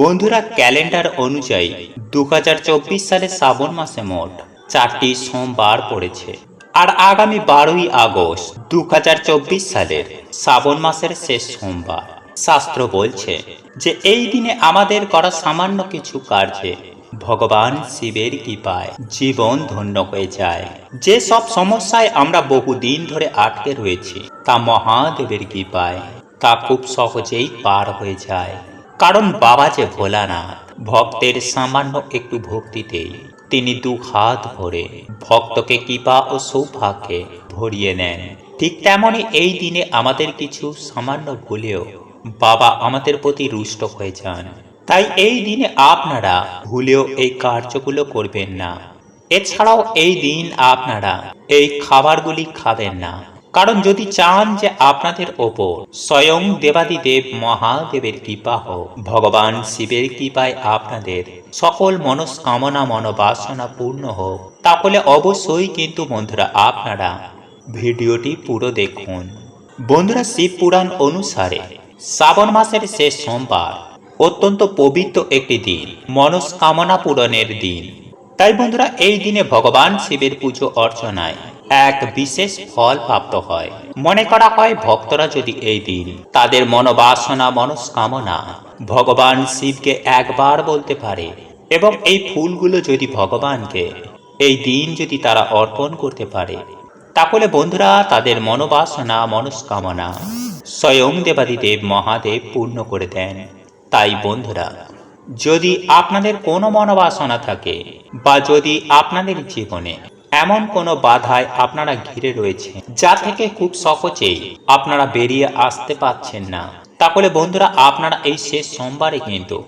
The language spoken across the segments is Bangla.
বন্ধুরা ক্যালেন্ডার অনুযায়ী দু সালে শ্রাবণ মাসে মোট চারটি সোমবার পড়েছে। আর আগামী বারোই আগস্ট দু সালের শ্রাবণ মাসের শেষ সোমবার। শাস্ত্র বলছে যে, এই দিনে আমাদের করা সামান্য কিছু কার্যে ভগবান শিবের কৃপায় জীবন ধন্য হয়ে যায়। যে সব সমস্যায় আমরা বহুদিন ধরে আটকে রয়েছি, তা মহাদেবের কৃপায়, তা খুব সহজেই পার হয়ে যায়। কারণ বাবা যে ভোলানাথ, ভক্তের সামান্য একটু ভক্তিতেই তিনি দু হাত ভরে ভক্তকে কৃপা ও সৌভাগ্যে ভরিয়ে নেন। ঠিক তেমনই এই দিনে আমাদের কিছু সামান্য ভুলেও বাবা আমাদের প্রতি রুষ্ট হয়ে যান। তাই এই দিনে আপনারা ভুলেও এই কার্যগুলো করবেন না। এছাড়াও এই দিন আপনারা এই খাবারগুলি খাবেন না। কারণ যদি চান যে আপনাদের ওপর স্বয়ং দেবাদিদেব মহাদেবের কৃপা হোক, ভগবান শিবের কৃপায় আপনাদের সকল মনস্কামনা মনোবাসনা পূর্ণ হোক, তাহলে অবশ্যই কিন্তু বন্ধুরা আপনারা ভিডিওটি পুরো দেখুন। বন্ধুরা শিব পুরাণ অনুসারে শ্রাবণ মাসের শেষ সোমবার অত্যন্ত পবিত্র একটি দিন, মনস্কামনা পূরণের দিন। তাই বন্ধুরা এই দিনে ভগবান শিবের পুজো অর্চনায় এক বিশেষ ফল প্রাপ্ত হয়। মনে করা হয় ভক্তরা যদি এই দিন তাদের মনোবাসনা, মনস্কামনা ভগবান শিবকে একবার বলতে পারে এবং এই ফুলগুলো যদি ভগবানকে এই দিন যদি তারা অর্পণ করতে পারে, তাহলে বন্ধুরা তাদের মনোবাসনা, মনস্কামনা স্বয়ং দেবাদিদেব মহাদেব পূর্ণ করে দেন। তাই বন্ধুরা, যদি আপনাদের কোনো মনোবাসনা থাকে বা যদি আপনাদের জীবনে এমন কোনো বাধায় আপনারা ঘিরে রয়েছে যা থেকে খুব সহজেই আপনারা বেরিয়ে আসতে পাচ্ছেন না। তাহলে বন্ধুরা, আপনারা এই শেষ সোমবারে কিন্তু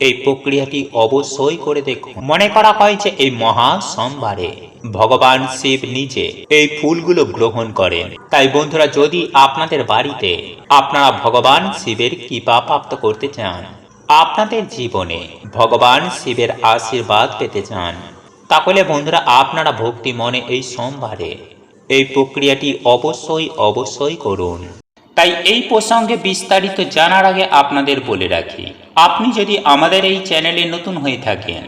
এই প্রক্রিয়াটি অবশ্যই করে দেখুন। মনে করা হয় যে এই মহা সোমবারে ভগবান শিব নিজে এই ফুলগুলো গ্রহণ করেন। তাই বন্ধুরা, যদি আপনাদের বাড়িতে আপনারা ভগবান শিবের কৃপা প্রাপ্ত করতে চান, আপনাদের জীবনে ভগবান শিবের আশীর্বাদ পেতে চান তাহলে বন্ধুরা আপনারা ভক্তি মনে এই সোমবারে এই প্রক্রিয়াটি অবশ্যই অবশ্যই করুন। তাই এই প্রসঙ্গে বিস্তারিত জানার আগে আপনাদের বলে রাখি, আপনি যদি আমাদের এই চ্যানেলে নতুন হয়ে থাকেন,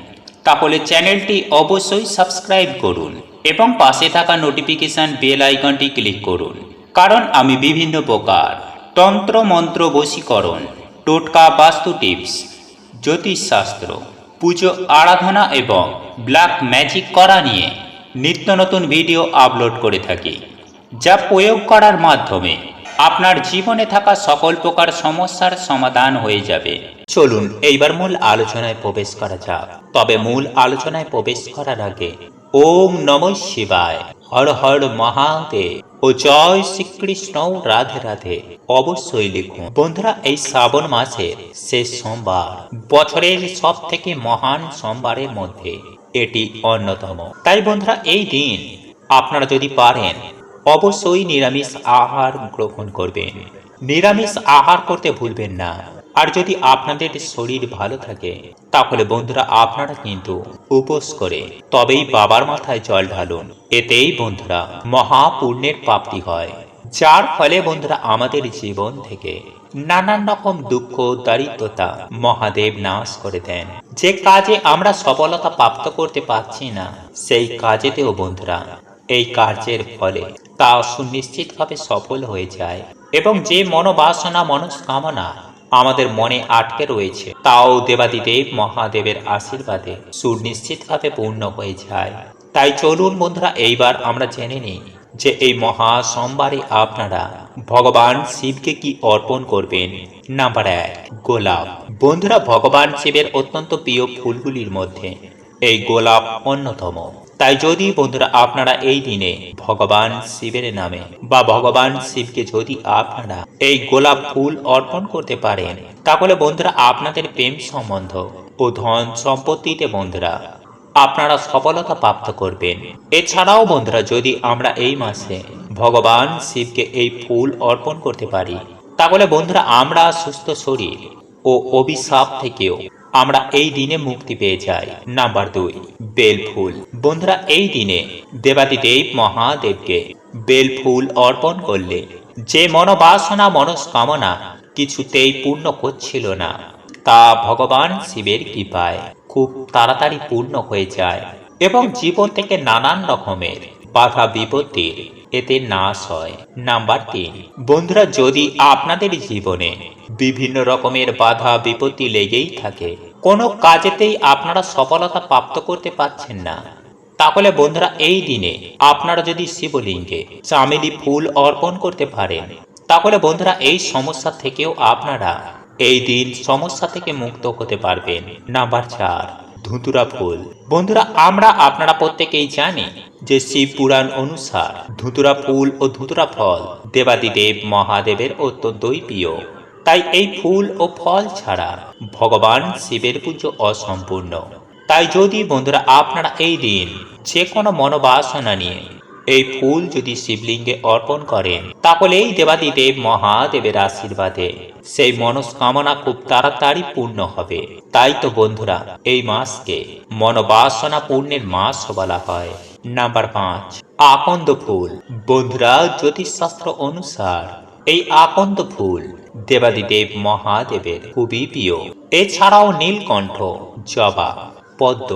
তাহলে চ্যানেলটি অবশ্যই সাবস্ক্রাইব করুন এবং পাশে থাকা নোটিফিকেশন বেল আইকনটি ক্লিক করুন। কারণ আমি বিভিন্ন প্রকার তন্ত্র মন্ত্র বশীকরণ, টোটকা বাস্তু টিপস, জ্যোতিষশাস্ত্র পুজো, আরাধনা এবং ব্ল্যাক ম্যাজিক করা নিয়ে নিত্য নতুন ভিডিও আপলোড করে থাকি, যা প্রয়োগ করার মাধ্যমে আপনার জীবনে থাকা সকল প্রকার সমস্যার সমাধান হয়ে যাবে। চলুন, এইবার মূল আলোচনায় প্রবেশ করা যাক। তবে মূল আলোচনায় প্রবেশ করার আগে ওম নম শিবায়। হর হর মহাদেব। ও জয় শ্রীকৃষ্ণ রাধে রাধে। অবশ্যই লিখুন। বন্ধুরা, এই শ্রাবণ মাসের শেষ সোমবার, বছরের সব থেকে মহান সোমবারের মধ্যে এটি অন্যতম। তাই বন্ধুরা, এই দিন আপনারা যদি পারেন, অবশ্যই নিরামিষ আহার গ্রহণ করবেন। নিরামিষ আহার করতে ভুলবেন না। আর যদি আপনাদের শরীর ভালো থাকে, তাহলে বন্ধুরা আপনারা কিন্তু উপোস করে তবেই বাবার মাথায় জল ঢালুন। এতেই বন্ধুরা মহাপুণ্যের প্রাপ্তি হয়। যার ফলে বন্ধুরা আমাদের জীবন থেকে নানান রকম দুঃখ, দারিদ্রতা মহাদেব নাশ করে দেন। যে কাজে আমরা সফলতা প্রাপ্ত করতে পারছি না, সেই কাজেতেও বন্ধুরা এই কার্যের ফলে তা সুনিশ্চিতভাবে সফল হয়ে যায়। এবং যে মনোবাসনা, মনস্কামনা আমাদের মনে আটকে রয়েছে। তাও দেবাদিদেব মহাদেবের আশীর্বাদে সুনিশ্চিতভাবে পূর্ণ হয়ে যায়। তাই চলুন বন্ধুরা, এইবার আমরা জেনে নিই যে এই মহা সোমবারে আপনারা ভগবান শিবকে কি অর্পণ করবেন। নাম্বার এক, গোলাপ। বন্ধুরা, ভগবান শিবের অত্যন্ত প্রিয় ফুলগুলির মধ্যে এই গোলাপ অন্যতম। তাই যদি বন্ধুরা আপনারা এই দিনে ভগবান শিবের নামে বা ভগবান শিবকে যদি আপনারা এই গোলাপ ফুল অর্পণ করতে পারেন, তাহলে বন্ধুরা আপনাদের প্রেম সম্বন্ধ ও ধন সম্পত্তিতে বন্ধুরা আপনারা সফলতা প্রাপ্ত করবেন। এছাড়াও বন্ধুরা যদি আমরা এই মাসে ভগবান শিবকে এই ফুল অর্পণ করতে পারি, তাহলে বন্ধুরা আমরা সুস্থ শরীর ও অভিশাপ থেকেও আমরা এই দিনে মুক্তি পেয়ে যাই। নাম্বার দুই বেল ফুল বন্ধুরা, এই দিনে দেবাদিদেব মহাদেবকে বেল ফুল অর্পণ করলে যে মনোবাসনা, মনস্কামনা কিছুতেই পূর্ণ করছিল না, তা ভগবান শিবের কৃপায় খুব তাড়াতাড়ি পূর্ণ হয়ে যায় এবং জীবন থেকে নানান রকমের বাধা বিপত্তির এতে নাশ হয়। নাম্বার তিন, বন্ধুরা, যদি আপনাদের জীবনে বিভিন্ন রকমের বাধা বিপত্তি লেগেই থাকে, কোনো কাজেতেই আপনারা সফলতা প্রাপ্ত করতে পারছেন না। তাহলে বন্ধুরা, এই দিনে আপনারা যদি শিবলিঙ্গে চামেলি ফুল অর্পণ করতে পারেন, তাহলে বন্ধুরা, এই সমস্যা থেকেও আপনারা এই দিন সমস্যা থেকে মুক্ত হতে পারবেন। নাম্বার চার ধুতুরা ফুল। বন্ধুরা, আমরা, আপনারা প্রত্যেকেই জানি যে শিব পুরাণ অনুসার ধুতুরা ফুল ও ধুতুরা ফল দেবাদিদেব মহাদেবের অত্যন্তই প্রিয়। তাই এই ফুল ও ফল ছাড়া ভগবান শিবের পুজো অসম্পূর্ণ। তাই যদি বন্ধুরা, আপনারা এই দিন যে কোনো মনোবাসনা নিয়ে এই ফুল যদি শিবলিঙ্গে অর্পণ করেন তাহলে এই দেবাদিদেব মহাদেবের আশীর্বাদে। সেই মনস্কামনা খুব তাড়াতাড়ি পূর্ণ হবে। তাই তো বন্ধুরা, এই মাসকে মনোবাসনা পূর্ণের মাস বলা হয়। নাম্বার পাঁচ, আকন্দ ফুল। বন্ধুরা, জ্যোতিষশাস্ত্র অনুসার এই আকন্দ ফুল দেবাদিদেব মহাদেবের খুবই প্রিয়। এছাড়াও নীলকণ্ঠ, জবা, পদ্ম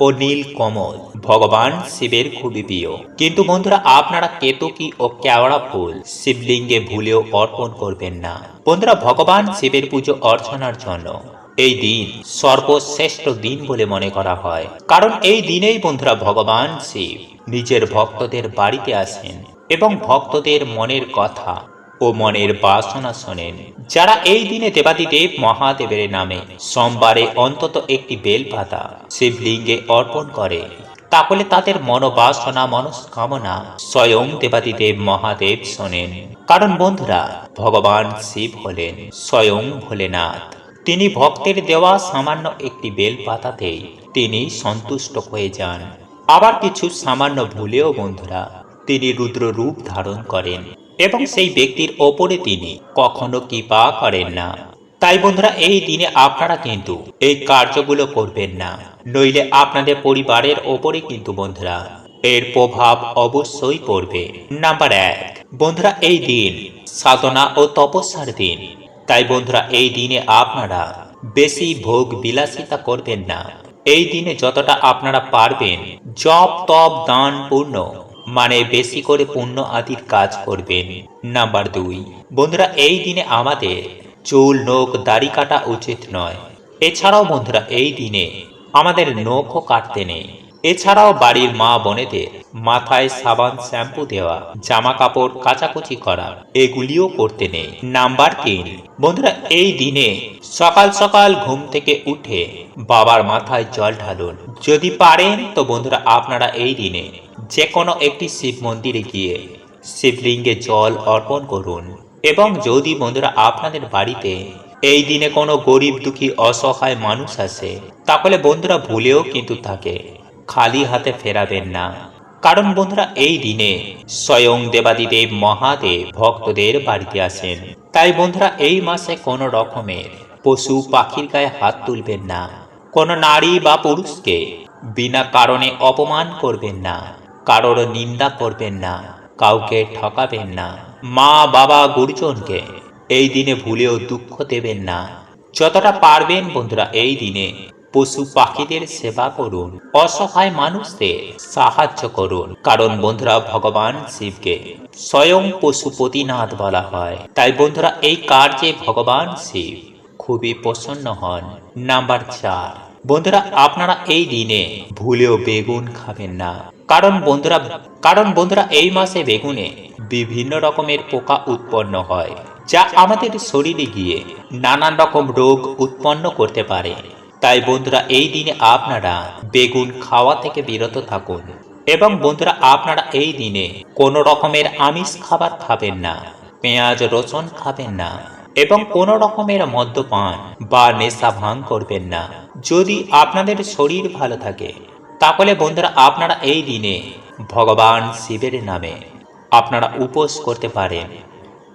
ও নীল কমল। ভগবান শিবের খুবই প্রিয়। কিন্তু বন্ধুরা, আপনারা কেতকী ও কেওড়া ফুল শিবলিঙ্গে ভুলেও অর্পণ করবেন না? বন্ধুরা, ভগবান শিবের পুজো অর্চনার জন্য। এই দিন সর্বশ্রেষ্ঠ দিন বলে মনে করা হয়। কারণ এই দিনেই বন্ধুরা, ভগবান শিব নিজের ভক্তদের বাড়িতে আসেন এবং ভক্তদের মনের কথা ও মনের বাসনা শোনেন। যারা এই দিনে দেবাদিদেব মহাদেবের নামে সোমবারে অন্তত একটি বেলপাতা শিবলিঙ্গে অর্পণ করে, তাহলে তাদের মনোবাসনা, মনস্কামনা স্বয়ং দেবাদিদেব মহাদেব শোনেন। কারণ বন্ধুরা, ভগবান শিব হলেন স্বয়ং ভোলেনাথ। তিনি ভক্তের দেওয়া সামান্য একটি বেলপাতাতেই তিনি সন্তুষ্ট হয়ে যান। আবার কিছু সামান্য ভুলেও বন্ধুরা, তিনি রুদ্র রূপ ধারণ করেন। এবং সেই ব্যক্তির ওপরে তিনি কখনো কৃপা করেন না। তাই বন্ধুরা, এই দিনে আপনারা কিন্তু এই কার্যগুলো করবেন না। নইলে আপনাদের পরিবারের ওপরে কিন্তু বন্ধুরা, এর প্রভাব অবশ্যই পড়বে। নাম্বার এক, বন্ধুরা, এই দিন সাধনা ও তপস্যার দিন। তাই বন্ধুরা, এই দিনে আপনারা বেশি ভোগ বিলাসিতা করবেন না। এই দিনে যতটা আপনারা পারবেন, জপ, তপ, দান পূর্ণ মানে বেশি করে পুণ্য আদির কাজ করবেন। নাম্বার দুই, বন্ধুরা, এই দিনে আমাদের চুল, নখ, দাড়ি কাটা উচিত নয়। এছাড়াও বন্ধুরা, এই দিনে আমাদের নখও কাটতে নেই। এছাড়াও বাড়ির মা বোনেদের মাথায় সাবান, শ্যাম্পু দেওয়া জামা কাপড় কাচাকুচি করা, এগুলিও করতে নেই। নাম্বার তিন, বন্ধুরা, এই দিনে সকাল সকাল ঘুম থেকে উঠে বাবার মাথায় জল ঢালুন। যদি পারেন, তো বন্ধুরা, আপনারা এই দিনে যে কোনো একটি শিব মন্দিরে গিয়ে শিবলিঙ্গে জল অর্পণ করুন। এবং যদি বন্ধুরা আপনাদের বাড়িতে এই দিনে কোনো গরিব দুঃখী অসহায় মানুষ আসে, তাহলে বন্ধুরা ভুলেও কিন্তু থাকে। খালি হাতে ফেরাবেন না। কারণ বন্ধুরা এই দিনে স্বয়ং দেবাদিদেব মহাদেব ভক্তদের বাড়িতে আসেন। তাই বন্ধুরা এই মাসে কোনো রকমের পশু পাখির গায়ে হাত তুলবেন না। কোনো নারী বা পুরুষকে বিনা কারণে অপমান করবেন না। কারোর নিন্দা করবেন না, কাউকে ঠকাবেন না। মা বাবা গুরুজনকে এই দিনে ভুলেও দুঃখ দেবেন না। যতটা পারবেন বন্ধুরা, এই দিনে পশু পাখিদের সেবা করুন, অসহায় মানুষদের সাহায্য করুন। কারণ বন্ধুরা, ভগবান শিবকে স্বয়ং পশুপতিনাথ বলা হয়। তাই বন্ধুরা, এই কার্যে ভগবান শিব খুবই প্রসন্ন হন। নাম্বার চার বন্ধুরা, আপনারা এই দিনে ভুলেও বেগুন খাবেন না। কারণ বন্ধুরা কারণ বন্ধুরা, এই মাসে বেগুনে বিভিন্ন রকমের পোকা উৎপন্ন হয়, যা আমাদের শরীরে গিয়ে নানান রকম রোগ উৎপন্ন করতে পারে। তাই বন্ধুরা, এই দিনে আপনারা বেগুন খাওয়া থেকে বিরত থাকুন। এবং বন্ধুরা, আপনারা এই দিনে কোনো রকমের আমিষ খাবার খাবেন না, পেঁয়াজ রসুন খাবেন না এবং কোনো রকমের মদ্যপান বা নেশা ভাঙ করবেন না। যদি আপনাদের শরীর ভালো থাকে, তাহলে বন্ধুরা আপনারা এই দিনে ভগবান শিবের নামে আপনারা উপোস করতে পারেন।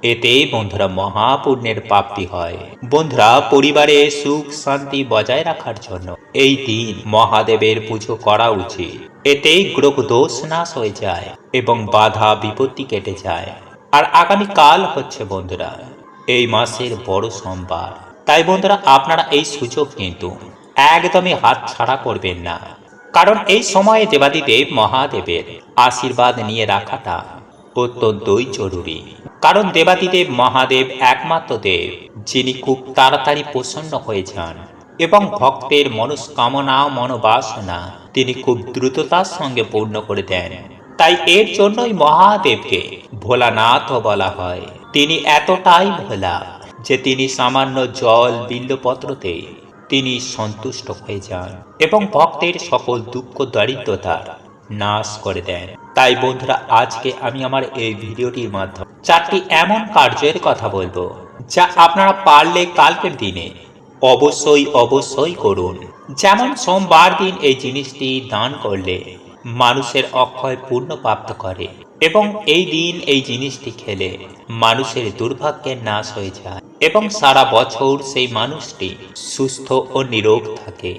এতে বন্ধুরা মহাপুণ্যের প্রাপ্তি হয়। বন্ধুরা, পরিবারে সুখ শান্তি বজায় রাখার জন্য এই দিন মহাদেবের পুজো করা উচিত। এতেই গ্রহ দোষ নাশ হয়ে যায় এবং বাধা বিপত্তি কেটে যায়। আর আগামী কাল হচ্ছে বন্ধুরা এই মাসের বড় সোমবার। তাই বন্ধুরা, আপনারা এই সুযোগ কিন্তু একদমই হাত ছাড়া করবেন না। কারণ এই সময়ে দেবাদিদেব মহাদেবের আশীর্বাদ নিয়ে রাখাটা অত্যন্তই জরুরি। কারণ দেবাদিদেব মহাদেব একমাত্র দেব, যিনি খুব তাড়াতাড়ি প্রসন্ন হয়ে যান এবং ভক্তের মনস্কামনা, মনোবাসনা তিনি খুব দ্রুততার সঙ্গে পূর্ণ করে দেন। তাই এর জন্যই মহাদেবকে ভোলানাথ বলা হয়। তিনি এতটাই ভোলা যে তিনি সামান্য জল বিল্লপত্রতে তিনি সন্তুষ্ট হয়ে যান এবং ভক্তের সকল দুঃখ দারিদ্রতার নাশ করে দেন। তাই বন্ধুরা, আজকে আমি আমার এই ভিডিওটির মাধ্যমে চারটি এমন কার্যের কথা বলব যা আপনারা পারলে কালকের দিনে অবশ্যই অবশ্যই করুন। যেমন সোমবার দিন এই জিনিসটি দান করলে মানুষের অক্ষয় পূর্ণ প্রাপ্ত করে। এবং এই দিন এই জিনিসটি খেলে মানুষের দুর্ভাগ্যের নাশ হয়ে যায়। এবং সারা বছর সেই মানুষটি সুস্থ ও নিরোগ থাকে।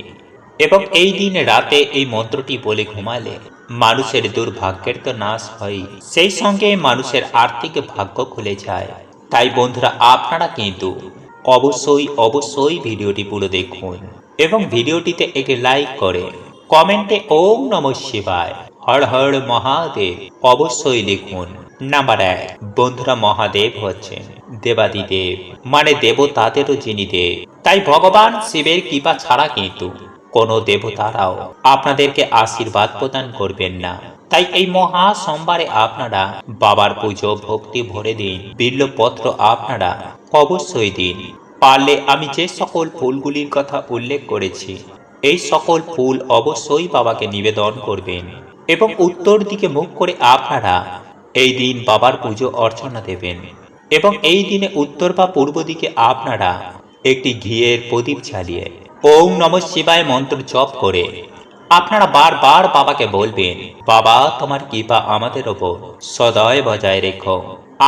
এবং এই দিন রাতে এই মন্ত্রটি বলে ঘুমালে মানুষের দুর্ভাগ্যের তো নাশ হয় সেই সঙ্গে মানুষের আর্থিক ভাগ্য খুলে যায়। তাই বন্ধুরা, আপনারা কিন্তু অবশ্যই অবশ্যই ভিডিওটি পুরো দেখুন এবং ভিডিওটিতে একটি লাইক করে কমেন্টে ওম নম শিবায় হর হর মহাদেব, অবশ্যই লিখুন। নাম্বার এক, বন্ধুরা মহাদেব হচ্ছেন, দেবাদিদেব। মানে দেবতাদেরও যিনি দেব। তাই ভগবান শিবের কৃপা ছাড়া কিন্তু কোনো দেবতারাও আপনাদেরকে আশীর্বাদ প্রদান করবেন না। তাই এই মহা সোমবারে আপনারা বাবার পুজো, ভক্তি ভরে দিন, বিল্লপত্র আপনারা অবশ্যই দিন। পারলে আমি যে সকল ফুলগুলির কথা উল্লেখ করেছি, এই সকল ফুল অবশ্যই বাবাকে নিবেদন করবেন। এবং উত্তর দিকে মুখ করে আপনারা এই দিন বাবার পুজো অর্চনা দেবেন। এবং এই দিনে উত্তর বা পূর্ব দিকে আপনারা একটি ঘিয়ের প্রদীপ জ্বালিয়ে ওম নম শিবায় মন্ত্র জপ করে আপনারা বারবার বাবাকে বলবেন, বাবা, তোমার কৃপা আমাদের ওপর, সদয় বজায় রেখো।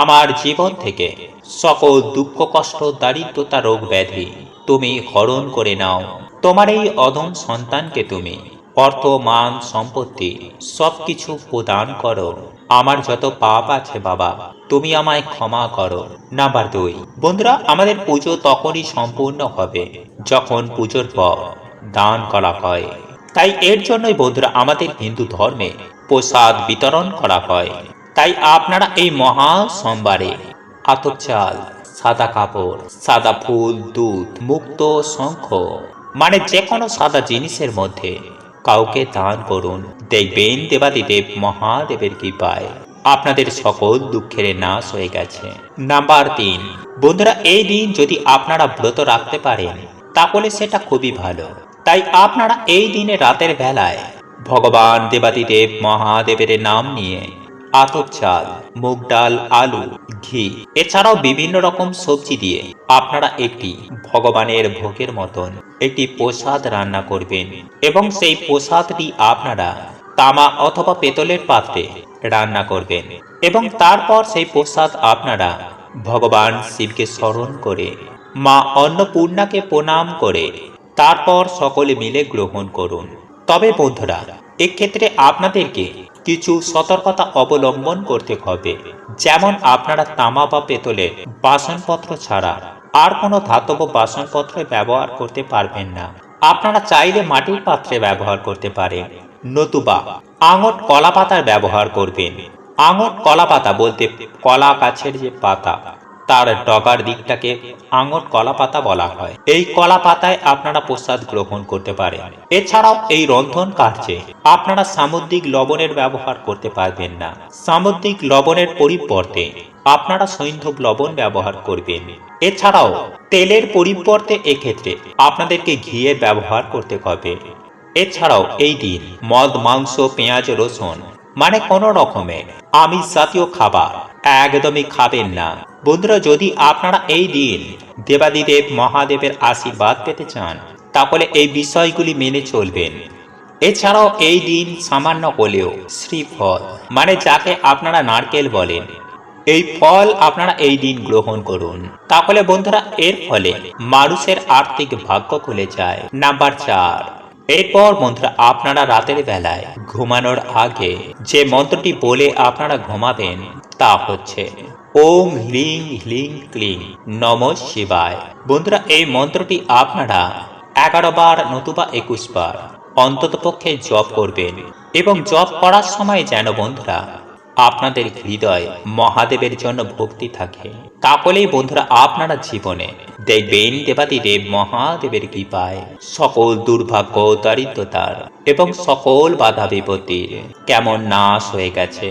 আমার জীবন থেকে সকল দুঃখ, কষ্ট, দারিদ্রতা, রোগ ব্যাধি তুমি হরণ করে নাও। তোমার এই অধম সন্তানকে তুমি অর্থ মান সম্পত্তি, সবকিছু প্রদান করো। আমার যত পাপ আছে বাবা, তুমি আমায় ক্ষমা করো। নাম্বার দুই। বন্ধুরা, আমাদের পুজো তখনই সম্পূর্ণ হবে, যখন পুজোর পর দান করা হয়। তাই এর জন্যই বন্ধুরা, আমাদের হিন্দু ধর্মে প্রসাদ বিতরণ করা হয়। তাই আপনারা এই মহা সোমবারে আতপ চাল, সাদা কাপড়, সাদা ফুল, দুধ, মুক্ত শঙ্খ মানে যে কোনো সাদা জিনিসের মধ্যে কাউকে দান করুন। দেখবেন দেবাদিদেব মহাদেবের কি পায় আপনাদের সকল দুঃখের নাশ হয়ে গেছে। নাম্বার তিন, বন্ধুরা, এই দিন যদি আপনারা ব্রত রাখতে পারেন, তাহলে সেটা খুবই ভালো। তাই আপনারা এই দিনে রাতের বেলায় ভগবান দেবাদিদেব মহাদেবের নাম নিয়ে আতপ চাল, মুগ ডাল, আলু, ঘি, এছাড়াও বিভিন্ন রকম সবজি দিয়ে আপনারা একটি ভগবানের ভোগের মতন একটি প্রসাদ রান্না করবেন এবং সেই প্রসাদটি আপনারা তামা অথবা পেতলের পাত্রে রান্না করবেন এবং তারপর সেই প্রসাদ আপনারা ভগবান শিবকে স্মরণ করে, মা অন্নপূর্ণাকে প্রণাম করে তারপর সকলে মিলে গ্রহণ করুন। তবে বন্ধুরা, এক্ষেত্রে আপনাদেরকে কিছু সতর্কতা অবলম্বন করতে হবে। যেমন আপনারা তামা বা পেতলে বাসনপত্র ছাড়া আর কোনো ধাতব বাসনপত্র ব্যবহার করতে পারবেন না। আপনারা চাইলে মাটির পাত্রে ব্যবহার করতে পারেন। নতুবা আঙট কলা পাতার ব্যবহার করবেন। আঙট কলা পাতা বলতে কলা গাছের যে পাতা তার ডগার দিকটাকে আঙট কলা পাতা বলা হয়। এই কলা পাতায় আপনারা প্রসাদ গ্রহণ করতে পারেন। এছাড়াও এই রন্ধন কার্যে আপনারা সামুদ্রিক লবণের ব্যবহার করতে পারবেন না। সামুদ্রিক লবণের পরিবর্তে আপনারা সৈন্ধব লবণ ব্যবহার করবেন। এছাড়াও তেলের পরিবর্তে এক্ষেত্রে আপনাদেরকে ঘিয়ের ব্যবহার করতে হবে। এছাড়াও এই দিন মদ, মাংস, পেঁয়াজ, রসুন মানে কোনো রকমের আমিষ জাতীয় খাবার, একদমই খাবেন না। বন্ধুরা, যদি আপনারা এই দিন দেবাদিদেব মহাদেবের আশীর্বাদ পেতে চান, তাহলে এই বিষয়গুলি মেনে চলবেন। এছাড়াও এই দিন সামান্য হলেও শ্রীফল মানে যাকে আপনারা নারকেল বলেন, এই ফল আপনারা এই দিন গ্রহণ করুন। তাহলে বন্ধুরা, এর ফলে মানুষের আর্থিক ভাগ্য খুলে যায়। নাম্বার চার এরপর বন্ধুরা আপনারা রাতের বেলায় ঘুমানোর আগে যে মন্ত্রটি বলে আপনারা ঘুমাবেন, তা হচ্ছে, ওম হ্লিং হ্লিং ক্লিং, নম শিবায়। বন্ধুরা, এই মন্ত্রটি আপনারা এগারো বার নতুবা একুশ বার অন্তত পক্ষে জপ করবেন এবং জপ করার সময় যেন বন্ধুরা আপনাদের হৃদয় মহাদেবের জন্য ভক্তি থাকে। তাহলেই বন্ধুরা আপনারা জীবনে দেখবেন দেবাদি দেব মহাদেবের কৃপায় সকল দুর্ভাগ্য দারিদ্রতার এবং সকল বাধা বিপত্তির কেমন নাশ হয়ে গেছে।